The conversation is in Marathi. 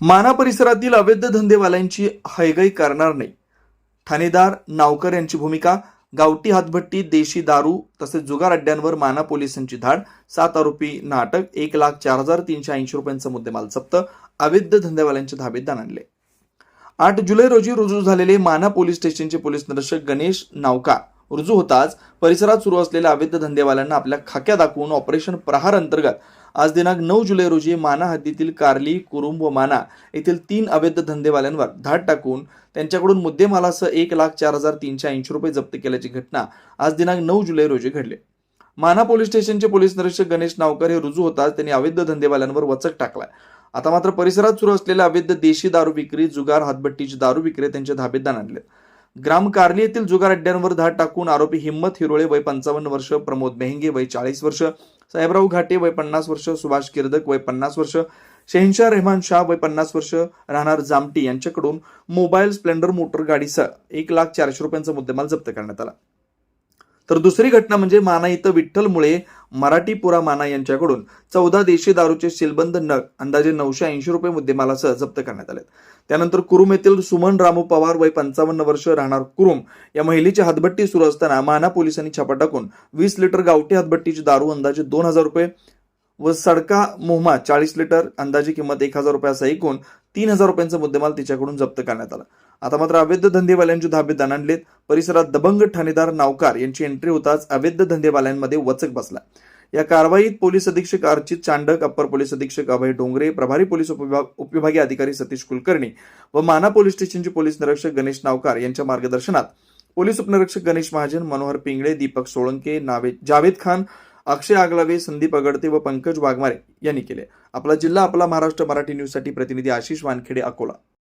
माना परिसरातील अवैध धंदेवाल्यांची हयगय करणार नाही. ठाणेदार नावकर यांची भूमिका गावठी हातभट्टी देशी दारू तसेच जुगार अड्ड्यांवर माना पोलिसांची धाड सात आरोपी नाटक एक लाख चार हजार तीनशे ऐंशी रुपयांचा मुद्देमाल जप्त अवैध धंदेवाल्यांच्या धाबेत आणले. आठ जुलै रोजी रुजू झालेले माना पोलीस स्टेशनचे पोलीस निरीक्षक गणेश नावका रुजू होताच परिसरात सुरू असलेल्या अवैध धंदेवाल्यांना आपल्या खाक्या दाखवून ऑपरेशन प्रहार अंतर्गत आज दिनांक नऊ जुलै रोजी माना हद्दीतील कार्ली कुरुंब व माना येथील तीन अवैध धंदेवाल्यांवर धाड टाकून त्यांच्याकडून मुद्देमालासह एक लाख चार हजार तीनशे ऐंशी रुपये जप्त केल्याची घटना आज दिनांक नऊ जुलै रोजी घडली. माना पोलीस स्टेशनचे पोलीस निरीक्षक गणेश नावकर हे रुजू होताच त्यांनी अवैध धंदेवाल्यांवर वचक टाकलाय. आता मात्र परिसरात सुरू असलेल्या अवैध देशी दारू विक्री जुगार हातभट्टीची दारू विक्री त्यांच्या धाबेत आणले ग्राम कार्ली येथील जुगार अड्ड्यांवर धाड टाकून आरोपी हिम्मत हिरोळे वय पंचावन्न वर्ष प्रमोद मेहंगे वय चाळीस वर्ष साहेबराव घाटे वय पन्नास वर्ष सुभाष किर्दक वय पन्नास वर्ष शहनशाह रेहमान शाह वय पन्नास वर्ष राहणार जामटी यांच्याकडून मोबाईल स्प्लेंडर मोटर गाडीसह एक लाख चारशे रुपयांचा मुद्देमाल जप्त करण्यात आला. तर दुसरी घटना म्हणजे माना इथं विठ्ठल मुळे मराठीपुरा माना यांच्याकडून चौदा देशी दारूचे सीलबंद नग अंदाजे नऊशे ऐंशी रुपये मुद्देमालासह जप्त करण्यात आले त्यानंतर कुरुम येथील सुमन रामू पवार वय पंचावन्न वर्ष राहणार कुरुम या महिलेची हातभट्टी सुरू असताना माना पोलिसांनी छापा टाकून वीस लिटर गावठी हातभट्टीची दारू अंदाजे दोन हजार रुपये व सडका मोहमा चाळीस लिटर अंदाजे किंमत एक हजार रुपयाचा एकूण तीन हजार रुपयांचा मुद्देमाल तिच्याकडून जप्त करण्यात आला. आता मात्र अवैध धंदेवाल्यांची धाबे दणाणलेत. परिसरात दबंग ठाणेदार नावकार यांची एंट्री होताच अवैध धंदेवाल्यांमध्ये वचक बसला. या कारवाईत पोलीस अधीक्षक अर्चित चांडक अप्पर पोलीस अधीक्षक अभय डोंगरे प्रभारी पोलीस उपविभाग उपविभागीय अधिकारी सतीश कुलकर्णी व माना पोलीस स्टेशनचे पोलीस निरीक्षक गणेश नावकार यांच्या मार्गदर्शनात पोलीस उपनिरीक्षक गणेश महाजन मनोहर पिंगळे दीपक सोळंके नावे जावेद खान अक्षय आगलावे संदीप अगडते व पंकज वाघमारे यांनी केले. आपला जिल्हा आपला महाराष्ट्र मराठी न्यूजसाठी प्रतिनिधी आशिष वानखेडे अकोला.